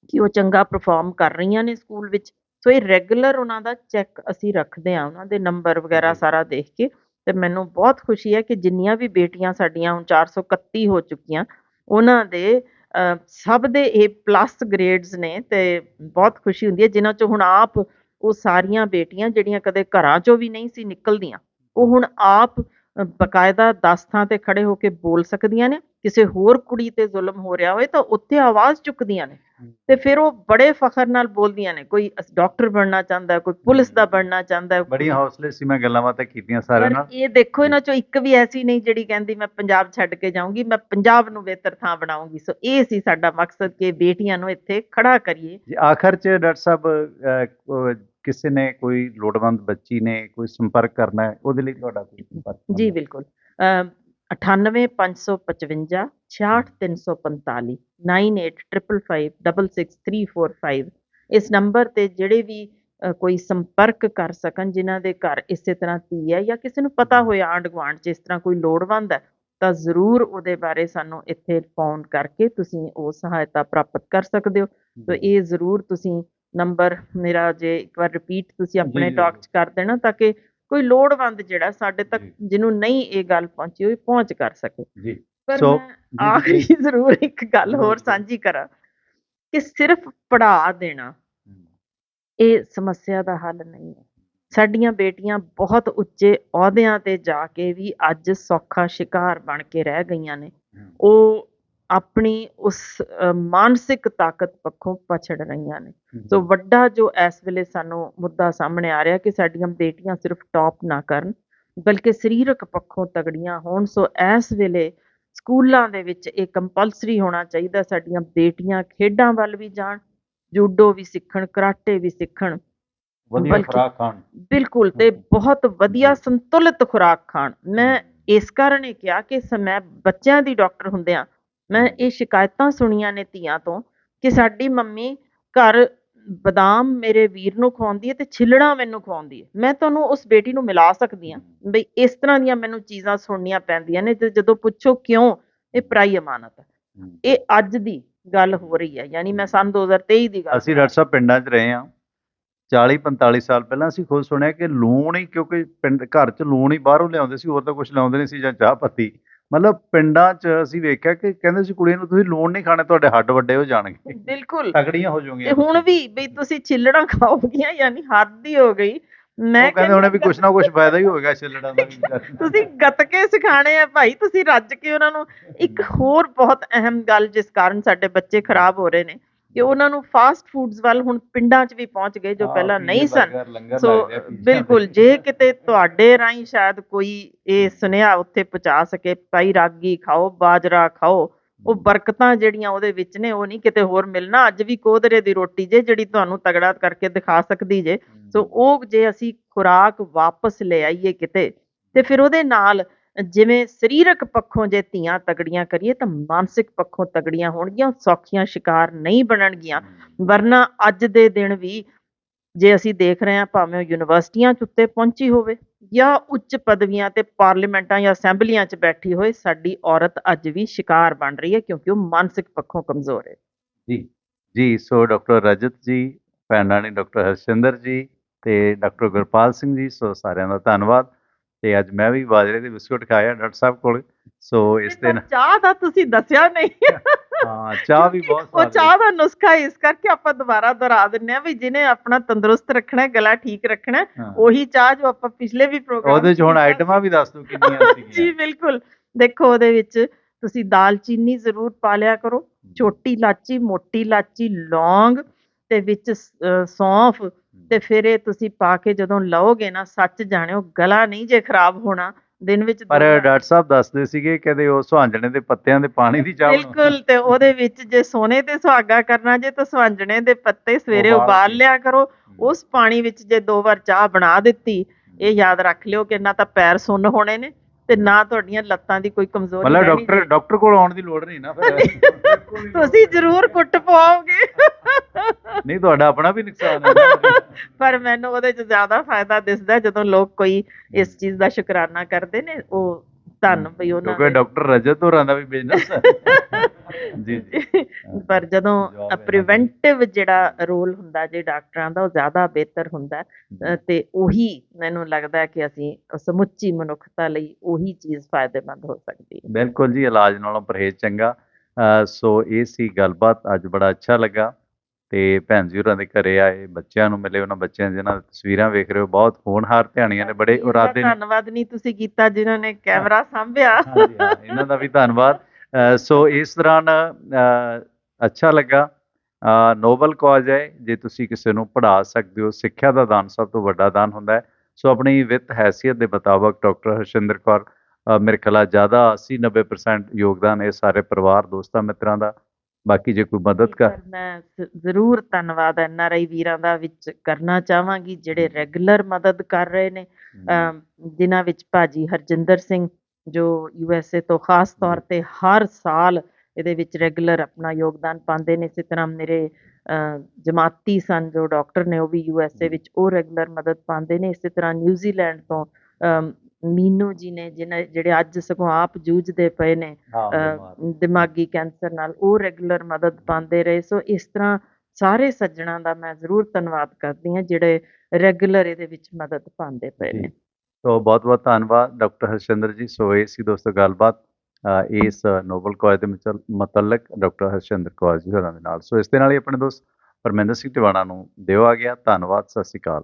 ਕਿ ਉਹ ਚੰਗਾ ਪਰਫਾਰਮ ਕਰ ਰਹੀਆਂ ਨੇ ਸਕੂਲ ਵਿੱਚ ਸੋ ਇਹ ਰੈਗੂਲਰ ਉਹਨਾਂ ਦਾ ਚੈੱਕ ਅਸੀਂ ਰੱਖਦੇ ਹਾਂ ਉਹਨਾਂ ਦੇ ਨੰਬਰ ਵਗੈਰਾ। ਸਾਰਾ ਦੇਖ ਕੇ ਤੇ ਮੈਨੂੰ ਬਹੁਤ ਖੁਸ਼ੀ ਹੈ ਕਿ ਜਿੰਨੀਆਂ ਵੀ ਬੇਟੀਆਂ ਸਾਡੀਆਂ ਹੁਣ 431 ਹੋ ਚੁੱਕੀਆਂ ਉਹਨਾਂ ਦੇ ਸਭ ਦੇ A ਪਲੱਸ ਗ੍ਰੇਡਸ ਨੇ ਤੇ ਬਹੁਤ ਖੁਸ਼ੀ ਹੁੰਦੀ ਹੈ ਜਿਨ੍ਹਾਂ ਚੋਂ ਹੁਣ ਆਪ ਉਹ ਸਾਰੀਆਂ ਬੇਟੀਆਂ ਜਿਹੜੀਆਂ ਕਦੇ ਘਰਾਂ ਚੋਂ ਵੀ ਨਹੀਂ ਸੀ ਨਿਕਲਦੀਆਂ ਉਹ ਹੁਣ ਆਪ ਬਕਾਇਦਾ ਦਸਤਾਂ ਤੇ ਖੜੇ ਹੋ ਕੇ ਬੋਲ ਸਕਦੀਆਂ ਨੇ ਕਿਸੇ ਹੋਰ ਕੁੜੀ ਤੇ ਜ਼ੁਲਮ ਹੋ ਰਿਹਾ ਹੋਵੇ ਤਾਂ ਉੱਥੇ ਆਵਾਜ਼ ਚੁੱਕਦੀਆਂ ਨੇ। ਤੇ ਫਿਰ ਉਹ ਬੜੇ ਫਖਰ ਨਾਲ ਬੋਲਦੀਆਂ ਨੇ ਕੋਈ ਡਾਕਟਰ ਬਣਨਾ ਚਾਹੁੰਦਾ ਕੋਈ ਪੁਲਿਸ ਦਾ ਬਣਨਾ ਚਾਹੁੰਦਾ ਹੈ, ਬੜੀਆਂ ਹੌਸਲੇ ਸੀ ਮੈਂ ਗੱਲਾਂ ਬਾਤਾਂ ਕੀਤੀਆਂ ਪਰ ਨਾਲ। ਇਹ ਦੇਖੋ ਇਹਨਾਂ ਚੋਂ ਇੱਕ ਵੀ ਐਸੀ ਨਹੀਂ ਜਿਹੜੀ ਕਹਿੰਦੀ ਮੈਂ ਪੰਜਾਬ ਛੱਡ ਕੇ ਜਾਊਂਗੀ ਮੈਂ ਪੰਜਾਬ ਨੂੰ ਬਿਹਤਰ ਥਾਂ ਬਣਾਉਂਗੀ ਸੋ ਇਹ ਸੀ ਸਾਡਾ ਮਕਸਦ ਕਿ ਬੇਟੀਆਂ ਨੂੰ ਇੱਥੇ ਖੜਾ ਕਰੀਏ। ਜੀ ਆਖਰ ਚ ਡਾਕਟਰ ਸਾਹਿਬ ਕਿਸੇ ਨੇ ਕੋਈ ਲੋੜਵੰਦ ਬੱਚੀ ਨੇ ਕੋਈ ਸੰਪਰਕ ਕਰਨਾ ਹੈ ਉਹਦੇ ਲਈ ਤੁਹਾਡਾ ਕੋਈ ਸੰਪਰਕ ਜੀ number? ਬਿਲਕੁਲ ਅਮ 98555 66345 9855566345 ਇਸ ਨੰਬਰ ਤੇ ਜਿਹੜੇ ਵੀ ਕੋਈ ਸੰਪਰਕ ਕਰ ਸਕਣ ਜਿਨ੍ਹਾਂ ਦੇ ਘਰ ਇਸੇ ਤਰ੍ਹਾਂ ਧੀ ਹੈ ਜਾਂ ਕਿਸੇ ਨੂੰ ਪਤਾ ਹੋਇਆ ਆਂਢ ਗੁਆਂਢ 'ਚ ਇਸ ਤਰ੍ਹਾਂ ਕੋਈ ਲੋੜਵੰਦ ਹੈ ਤਾਂ ਜ਼ਰੂਰ ਉਹਦੇ ਬਾਰੇ ਸਾਨੂੰ ਇੱਥੇ ਫੋਨ ਕਰਕੇ ਤੁਸੀਂ ਉਹ ਸਹਾਇਤਾ ਪ੍ਰਾਪਤ ਕਰ ਸਕਦੇ ਹੋ ਤੋ ਇਹ ਜ਼ਰੂਰ ਤੁਸੀਂ ਨੰਬਰ ਮੇਰਾ ਜੇ ਇੱਕ ਵਾਰ ਰਿਪੀਟ ਤੁਸੀਂ ਆਪਣੇ ਟਾਕ 'ਚ ਕਰ ਦੇਣਾ ਤਾਂ ਕਿ ਕੋਈ ਲੋੜਵੰਦ ਜਿਹੜਾ ਸਾਡੇ ਤੱਕ। ਜਿਹਨੂੰ ਨਹੀਂ ਇਹ ਗੱਲ ਪਹੁੰਚੀ ਹੋਈ ਪਹੁੰਚ ਕਰ ਸਕੇ। ਜੀ। ਪਰ ਆਖਰੀ। ਜ਼ਰੂਰ ਇੱਕ ਗੱਲ ਹੋਰ। ਸਾਂਝੀ ਕਰਾਂ ਕਿ ਸਿਰਫ ਪੜ੍ਹਾ ਦੇਣਾ ਇਹ ਸਮੱਸਿਆ ਦਾ ਹੱਲ ਨਹੀਂ ਹੈ। ਸਾਡੀਆਂ ਬੇਟੀਆਂ ਬਹੁਤ ਉੱਚੇ ਅਹੁਦਿਆਂ ਤੇ ਜਾ ਕੇ ਵੀ ਅੱਜ ਸੌਖਾ ਸ਼ਿਕਾਰ ਬਣ ਕੇ ਰਹਿ ਗਈਆਂ ਨੇ। ਉਹ ਆਪਣੀ ਉਸ ਮਾਨਸਿਕ ਤਾਕਤ ਪੱਖੋਂ ਪਛੜ ਰਹੀਆਂ ਨੇ। ਸੋ ਵੱਡਾ ਜੋ ਇਸ ਵੇਲੇ ਸਾਨੂੰ ਮੁੱਦਾ ਸਾਹਮਣੇ ਆ ਰਿਹਾ ਕਿ ਸਾਡੀਆਂ ਬੇਟੀਆਂ ਸਿਰਫ ਟੌਪ ਨਾ ਕਰਨ ਬਲਕਿ ਸਰੀਰਕ ਪੱਖੋਂ ਤਗੜੀਆਂ ਹੋਣ। ਸੋ ਇਸ ਵੇਲੇ ਸਕੂਲਾਂ ਦੇ ਵਿੱਚ ਇਹ ਕੰਪਲਸਰੀ ਹੋਣਾ ਚਾਹੀਦਾ ਸਾਡੀਆਂ ਬੇਟੀਆਂ ਖੇਡਾਂ ਵੱਲ ਵੀ ਜਾਣ ਜੂਡੋ ਵੀ ਸਿੱਖਣ ਕਰਾਟੇ ਵੀ ਸਿੱਖਣ ਵਧੀਆ ਖੁਰਾਕ ਖਾਣ। ਬਿਲਕੁਲ ਤੇ। ਬਹੁਤ ਵਧੀਆ। ਸੰਤੁਲਿਤ ਖੁਰਾਕ ਖਾਣ। ਮੈਂ ਇਸ ਕਾਰਨ ਇਹ ਕਿਹਾ ਕਿ ਮੈਂ ਬੱਚਿਆਂ ਦੀ ਡਾਕਟਰ ਹੁੰਦਿਆਂ ਮੈਂ ਇਹ ਸ਼ਿਕਾਇਤਾਂ ਸੁਣੀਆਂ ਨੇ ਧੀਆਂ ਤੋਂ ਕਿ ਸਾਡੀ ਮੰਮੀ ਘਰ ਬਦਾਮ ਮੇਰੇ ਵੀਰ ਨੂੰ ਖਵਾਉਂਦੀ ਹੈ ਤੇ ਛਿੱਲੜਾਂ ਮੈਨੂੰ ਖਵਾਉਂਦੀ ਹੈ। ਮੈਂ ਤੁਹਾਨੂੰ ਉਸ ਬੇਟੀ ਨੂੰ ਮਿਲਾ ਸਕਦੀ ਹਾਂ ਬਈ ਇਸ ਤਰ੍ਹਾਂ ਦੀਆਂ ਮੈਨੂੰ ਚੀਜ਼ਾਂ ਸੁਣਨੀਆਂ ਪੈਂਦੀਆਂ ਨੇ ਤੇ ਜਦੋਂ ਪੁੱਛੋ ਕਿਉਂ ਇਹ ਪਰਾਈ ਅਮਾਨਤ ਹੈ। ਇਹ ਅੱਜ ਦੀ ਗੱਲ ਹੋ ਰਹੀ ਹੈ ਯਾਨੀ ਮੈਂ ਸੰਨ 2023 ਦੀ ਗੱਲ ਅਸੀਂ ਡਾਕਟਰ ਸਾਹਿਬ ਪਿੰਡਾਂ 'ਚ ਰਹੇ ਹਾਂ। 40 45 ਸਾਲ ਪਹਿਲਾਂ ਅਸੀਂ ਖੁਦ ਸੁਣਿਆ ਕਿ ਲੂਣ ਹੀ ਕਿਉਂਕਿ ਪਿੰਡ ਘਰ 'ਚ ਲੂਣ ਹੀ ਬਾਹਰੋਂ ਲਿਆਉਂਦੇ ਸੀ ਹੋਰ ਤਾਂ ਕੁਝ ਲਿਆਉਂਦੇ ਨਹੀਂ ਸੀ ਜਾਂ ਚਾਹ ਪੱਤੀ। ਮਤਲਬ ਪਿੰਡਾਂ 'ਚ ਅਸੀਂ ਵੇਖਿਆ ਕਿ ਕਹਿੰਦੇ ਸੀ ਕੁੜੀਆਂ ਨੂੰ ਤੁਸੀਂ ਲੂਣ ਨਹੀਂ ਖਾਣੇ ਤੁਹਾਡੇ ਹੱਡ ਵੱਡੇ ਹੋ ਜਾਣਗੇ। ਬਿਲਕੁਲ। ਤਗੜੀਆਂ ਹੋ ਤੇ ਜਾਓਗੀਆਂ ਹੁਣ ਵੀ ਬਈ ਤੁਸੀਂ ਛਿੱਲੜਾਂ ਖਾਓਗੀਆਂ ਯਾਨੀ ਹੱਦ ਹੀ ਹੋ ਗਈ। ਮੈਂ ਕਹਿੰਦੇ ਹੁਣੇ ਵੀ ਕੁਛ ਨਾ ਕੁਛ ਫਾਇਦਾ ਹੀ ਹੋਏਗਾ ਛਿੱਲੜਾਂ ਦਾ ਵੀ। ਤੁਸੀਂ ਗੱਤਕੇ ਸਿਖਾਣੇ ਆ ਭਾਈ ਤੁਸੀਂ ਰੱਜ ਕੇ ਉਹਨਾਂ ਨੂੰ। ਇੱਕ ਹੋਰ ਬਹੁਤ ਅਹਿਮ ਗੱਲ ਜਿਸ ਕਾਰਨ ਸਾਡੇ ਬੱਚੇ ਖਰਾਬ ਹੋ ਰਹੇ ਨੇ ਕਿ ਉਹਨਾਂ ਨੂੰ ਫਾਸਟ ਫੂਡਸ ਵੱਲ ਹੁਣ ਪਿੰਡਾਂ 'ਚ ਵੀ ਪਹੁੰਚ ਗਏ ਜੋ ਪਹਿਲਾਂ ਨਹੀਂ ਸਨ। ਸੋ। ਬਿਲਕੁਲ ਜੇ ਕਿਤੇ ਤੁਹਾਡੇ ਰਾਹੀਂ ਸ਼ਾਇਦ ਕੋਈ ਇਹ ਸੁਨੇਹਾ ਉੱਥੇ ਪਹੁੰਚਾ ਸਕੇ ਭਾਈ ਰਾਗੀ ਖਾਓ ਬਾਜਰਾ ਖਾਓ ਉਹ ਬਰਕਤਾਂ ਜਿਹੜੀਆਂ ਉਹਦੇ ਵਿੱਚ ਨੇ ਉਹ ਨਹੀਂ ਕਿਤੇ ਹੋਰ ਮਿਲਣਾ। ਅੱਜ ਵੀ ਕੋਦਰੇ ਦੀ ਰੋਟੀ ਜੇ ਜਿਹੜੀ ਤੁਹਾਨੂੰ ਤਗੜਾ ਕਰਕੇ ਦਿਖਾ ਸਕਦੀ ਜੇ। ਸੋ ਉਹ ਜੇ ਅਸੀਂ ਖੁਰਾਕ ਵਾਪਸ ਲੈ ਆਈਏ ਕਿਤੇ ਤੇ ਫਿਰ ਉਹਦੇ ਨਾਲ ਜਿਵੇਂ ਸਰੀਰਕ ਪੱਖੋਂ ਜੇ ਧੀਆਂ ਤਗੜੀਆਂ ਕਰੀਏ ਤਾਂ ਮਾਨਸਿਕ ਪੱਖੋਂ ਤਗੜੀਆਂ ਹੋਣਗੀਆਂ ਸੌਖੀਆਂ ਸ਼ਿਕਾਰ ਨਹੀਂ ਬਣਨਗੀਆਂ। ਵਰਨਾ ਅੱਜ ਦੇ ਦਿਨ ਵੀ ਜੇ ਅਸੀਂ ਦੇਖ ਰਹੇ ਹਾਂ ਭਾਵੇਂ ਉਹ ਯੂਨੀਵਰਸਿਟੀਆਂ 'ਚ ਉੱਤੇ ਪਹੁੰਚੀ ਹੋਵੇ ਜਾਂ ਉੱਚ ਪਦਵੀਆਂ ਤੇ ਪਾਰਲੀਮੈਂਟਾਂ ਜਾਂ ਅਸੈਂਬਲੀਆਂ 'ਚ ਬੈਠੀ ਹੋਏ ਸਾਡੀ ਔਰਤ ਅੱਜ ਵੀ ਸ਼ਿਕਾਰ ਬਣ ਰਹੀ ਹੈ ਕਿਉਂਕਿ ਉਹ ਮਾਨਸਿਕ ਪੱਖੋਂ ਕਮਜ਼ੋਰ ਹੈ। ਜੀ ਜੀ ਸੋ ਡਾਕਟਰ ਰਜਤ ਜੀ ਭੈਣਾਂ ਨੇ ਡਾਕਟਰ ਹਰਸ਼ਿੰਦਰ ਜੀ ਤੇ ਡਾਕਟਰ ਗੁਰਪਾਲ ਸਿੰਘ ਜੀ ਸੋ ਸਾਰਿਆਂ ਦਾ ਧੰਨਵਾਦ। ਤੇ ਅੱਜ ਮੈਂ ਵੀ ਬਾਜਰੇ ਦੇ ਬਿਸਕੁਟ ਖਾਇਆ ਡਾਕਟਰ ਸਾਹਿਬ ਕੋਲ ਸੋ ਇਸ ਤੇ ਚਾਹ ਦਾ ਤੁਸੀਂ ਦੱਸਿਆ ਨਹੀਂ। ਹਾਂ ਚਾਹ ਵੀ ਬਹੁਤ ਉਹ ਚਾਹ ਦਾ ਨੁਸਖਾ ਇਸ ਕਰਕੇ ਆਪਾਂ ਦੁਬਾਰਾ ਦੁਹਰਾ ਦਿੰਨੇ ਆ ਵੀ ਜਿਹਨੇ ਆਪਣਾ ਤੰਦਰੁਸਤ ਰੱਖਣਾ ਹੈ, ਗਲਾ ਠੀਕ ਰੱਖਣਾ। ਉਹੀ ਚਾਹ ਜੋ ਆਪਾਂ ਪਿਛਲੇ ਵੀ ਪ੍ਰੋਗਰਾਮ ਉਹਦੇ ਚ ਹੁਣ ਆਈਟਮਾਂ ਵੀ ਦੱਸ ਦਿਓ ਕਿੰਨੀਆਂ ਜੀ ਸੀਗੀਆਂ ਬਿਲਕੁਲ। ਦੇਖੋ ਉਹਦੇ ਵਿੱਚ ਤੁਸੀਂ ਦਾਲਚੀਨੀ ਜ਼ਰੂਰ ਪਾ ਲਿਆ ਕਰੋ ਛੋਟੀ ਇਲਾਚੀ ਮੋਟੀ ਇਲਾਚੀ ਲੌਂਗ ਤੇ ਵਿੱਚ ਸੌਂਫ ਤੇ ਫਿਰ ਇਹ ਤੁਸੀਂ ਪਾ ਕੇ ਜਦੋਂ ਲਓਗੇ ਨਾ ਸੱਚ ਜਾਣਿਓ ਗਲਾ ਨਹੀਂ ਜੇ ਖਰਾਬ ਹੋਣਾ ਦਿਨ ਵਿੱਚ ਪਰ ਡਾਕਟਰ ਸਾਹਿਬ ਦੱਸਦੇ ਸੀਗੇ ਕਹਿੰਦੇ ਉਹ ਸੁਹਾਂਜਣੇ ਦੇ ਪੱਤਿਆਂ ਦੇ ਪਾਣੀ ਦੀ ਚਾਹ। ਬਿਲਕੁਲ ਤੇ ਉਹਦੇ ਵਿੱਚ ਜੇ ਸੋਨੇ ਤੇ ਸੁਹਾਗਾ ਕਰਨਾ ਜੇ ਤਾਂ ਸਵੰਜਣੇ ਦੇ ਪੱਤੇ ਸਵੇਰੇ ਉਬਾਲ। ਲਿਆ ਕਰੋ। ਉਸ ਪਾਣੀ ਵਿੱਚ ਜੇ ਦੋ ਵਾਰ ਚਾਹ ਬਣਾ ਦਿੱਤੀ ਇਹ ਯਾਦ ਰੱਖ ਲਿਓ ਕਿ ਨਾ ਤਾਂ ਪੈਰ ਸੁੰਨ ਹੋਣੇ ਨੇ ਤੇ ਨਾ ਤੁਹਾਡੀਆਂ ਲੱਤਾਂ ਦੀ ਕੋਈ ਕਮਜ਼ੋਰੀ ਮਤਲਬ ਡਾਕਟਰ ਡਾਕਟਰ ਕੋਲ ਆਉਣ ਦੀ ਲੋੜ ਨਹੀਂ ਨਾ ਫਿਰ। ਤੁਸੀਂ ਜ਼ਰੂਰ ਕੁੱਟ ਪਵਾਓਗੇ। ਨਹੀਂ ਤੁਹਾਡਾ ਆਪਣਾ ਵੀ ਨੁਕਸਾਨ ਹੈ। ਪਰ ਮੈਨੂੰ ਉਹਦੇ 'ਚ ਜ਼ਿਆਦਾ ਫਾਇਦਾ ਦਿਸਦਾ ਜਦੋਂ ਲੋਕ ਕੋਈ ਇਸ ਚੀਜ਼ ਦਾ ਸ਼ੁਕਰਾਨਾ ਕਰਦੇ ਨੇ ਉਹ ਧੰਨ ਵੀ ਉਹਨਾਂ ਕਿਉਂਕਿ ਡਾਕਟਰ ਰਜਤ ਹੋਰਾਂ ਦਾ ਵੀ ਬਿਜ਼ਨਸ ਹੈ। ਜੀ ਜੀ। ਪਰ ਜਦੋਂ। ਪ੍ਰੀਵੈਂਟਿਵ ਜਿਹੜਾ ਰੋਲ ਹੁੰਦਾ ਜੇ ਡਾਕਟਰਾਂ ਦਾ ਉਹ ਜ਼ਿਆਦਾ ਬਿਹਤਰ ਹੁੰਦਾ ਤੇ ਉਹੀ ਮੈਨੂੰ ਲੱਗਦਾ ਕਿ ਅਸੀਂ ਸਮੁੱਚੀ ਮਨੁੱਖਤਾ ਲਈ ਉਹੀ ਚੀਜ਼ ਫਾਇਦੇਮੰਦ ਹੋ ਸਕਦੀ ਹੈ। ਬਿਲਕੁਲ ਜੀ ਇਲਾਜ ਨਾਲੋਂ ਪਰਹੇਜ਼ ਚੰਗਾ। ਸੋ ਇਹ ਸੀ ਗੱਲਬਾਤ। ਅੱਜ ਬੜਾ ਅੱਛਾ ਲੱਗਾ। ਤੇ ਭੈਣ ਜੀ ਹੋਰਾਂ ਦੇ ਘਰੇ ਆਏ ਬੱਚਿਆਂ ਨੂੰ ਮਿਲੇ ਉਹਨਾਂ ਬੱਚਿਆਂ ਜਿਨ੍ਹਾਂ ਦੀਆਂ ਤਸਵੀਰਾਂ ਵੇਖ ਰਹੇ ਹੋ ਬਹੁਤ ਹੋਣਹਾਰ ਧਿਆਣੀਆਂ ਨੇ ਬੜੇ ਇਰਾਦੇ ਨੇ। ਧੰਨਵਾਦ ਨਹੀਂ ਤੁਸੀਂ ਕੀਤਾ ਜਿਨ੍ਹਾਂ ਨੇ ਕੈਮਰਾ ਸਾਂਭਿਆ। ਇਹਨਾਂ ਦਾ ਵੀ ਧੰਨਵਾਦ। ਸੋ ਇਸ ਦੌਰਾਨ ਅੱਛਾ ਲੱਗਾ। ਨੋਬਲ ਕਾਜ਼ ਹੈ ਜੇ ਤੁਸੀਂ ਕਿਸੇ ਨੂੰ ਪੜ੍ਹਾ ਸਕਦੇ ਹੋ ਸਿੱਖਿਆ ਦਾ ਦਾਨ ਸਭ ਤੋਂ ਵੱਡਾ ਦਾਨ ਹੁੰਦਾ ਹੈ। ਸੋ ਆਪਣੀ ਵਿੱਤ ਹੈਸੀਅਤ ਦੇ ਮੁਤਾਬਕ ਡਾਕਟਰ ਹਰਸ਼ਿੰਦਰ ਕੌਰ ਮੇਰੇ ਖਿਆਲ ਜ਼ਿਆਦਾ 80 90% ਯੋਗਦਾਨ ਇਹ ਸਾਰੇ ਪਰਿਵਾਰ ਦੋਸਤਾਂ ਮਿੱਤਰਾਂ ਦਾ। ਬਾਕੀ ਜੇ ਕੋਈ ਮਦਦ ਕਰ ਮੈਂ ਜ਼- ਜ਼ਰੂਰ ਧੰਨਵਾਦ ਐਨ ਆਰ ਆਈ ਵੀਰਾਂ ਦਾ ਵਿੱਚ ਕਰਨਾ ਚਾਹਾਂਗੀ ਜਿਹੜੇ ਰੈਗੂਲਰ ਮਦਦ ਕਰ ਰਹੇ ਨੇ। ਅਮ ਜਿਨ੍ਹਾਂ ਵਿੱਚ ਭਾਜੀ ਹਰਜਿੰਦਰ ਸਿੰਘ ਜੋ ਯੂ ਐਸ ਏ ਤੋਂ ਖਾਸ ਤੌਰ ਤੇ ਹਰ ਸਾਲ ਇਹਦੇ ਵਿੱਚ ਰੈਗੂਲਰ ਆਪਣਾ ਯੋਗਦਾਨ ਪਾਉਂਦੇ ਨੇ ਇਸੇ ਤਰ੍ਹਾਂ ਮੇਰੇ ਅ, ਜਮਾਤੀ ਸਨ ਜੋ ਡਾਕਟਰ ਨੇ ਉਹ ਵੀ ਯੂ ਐਸ ਏ ਵਿੱਚ ਉਹ ਰੈਗੂਲਰ ਮਦਦ ਪਾਉਂਦੇ ਨੇ। ਇਸੇ ਤਰ੍ਹਾਂ ਨਿਊਜ਼ੀਲੈਂਡ ਤੋਂ ਅਮ, ਮੀਨੂ ਜੀ ਨੇ ਜਿਨ੍ਹਾਂ ਜਿਹੜੇ ਅੱਜ ਸਗੋਂ ਆਪ ਜੂਝਦੇ ਪਏ ਨੇ ਦਿਮਾਗੀ ਕੈਂਸਰ ਨਾਲ ਉਹ ਰੈਗੂਲਰ ਮਦਦ ਪਾਉਂਦੇ ਰਹੇ। ਸੋ ਇਸ ਤਰ੍ਹਾਂ ਸਾਰੇ ਸੱਜਣਾਂ ਦਾ ਮੈਂ ਜ਼ਰੂਰ ਧੰਨਵਾਦ ਕਰਦੀ ਹਾਂ ਜਿਹੜੇ ਰੈਗੂਲਰ ਇਹਦੇ ਵਿੱਚ ਮਦਦ ਪਾਉਂਦੇ ਪਏ। ਨੇ। ਸੋ ਬਹੁਤ ਬਹੁਤ ਧੰਨਵਾਦ ਡਾਕਟਰ ਹਰਸ਼ਿੰਦਰ ਜੀ ਸੋ ਇਹ ਸੀ ਦੋਸਤੋ ਗੱਲਬਾਤ ਇਸ ਨੋਬਲ ਕਾਜ਼ ਦੇ ਮੁਤਲ- ਮੁਤਲਕ ਡਾਕਟਰ ਹਰਸ਼ਿੰਦਰ ਕੌਰ ਜੀ ਹੋਰਾਂ ਦੇ ਨਾਲ। ਸੋ ਇਸ ਦੇ ਨਾਲ ਹੀ ਆਪਣੇ ਦੋਸਤ ਪਰਮਿੰਦਰ ਸਿੰਘ ਟਿਵਾਣਾ ਨੂੰ ਦਿਓ ਆ ਗਿਆ। ਧੰਨਵਾਦ ਸਤਿ ਸ਼੍ਰੀ ਅਕਾਲ।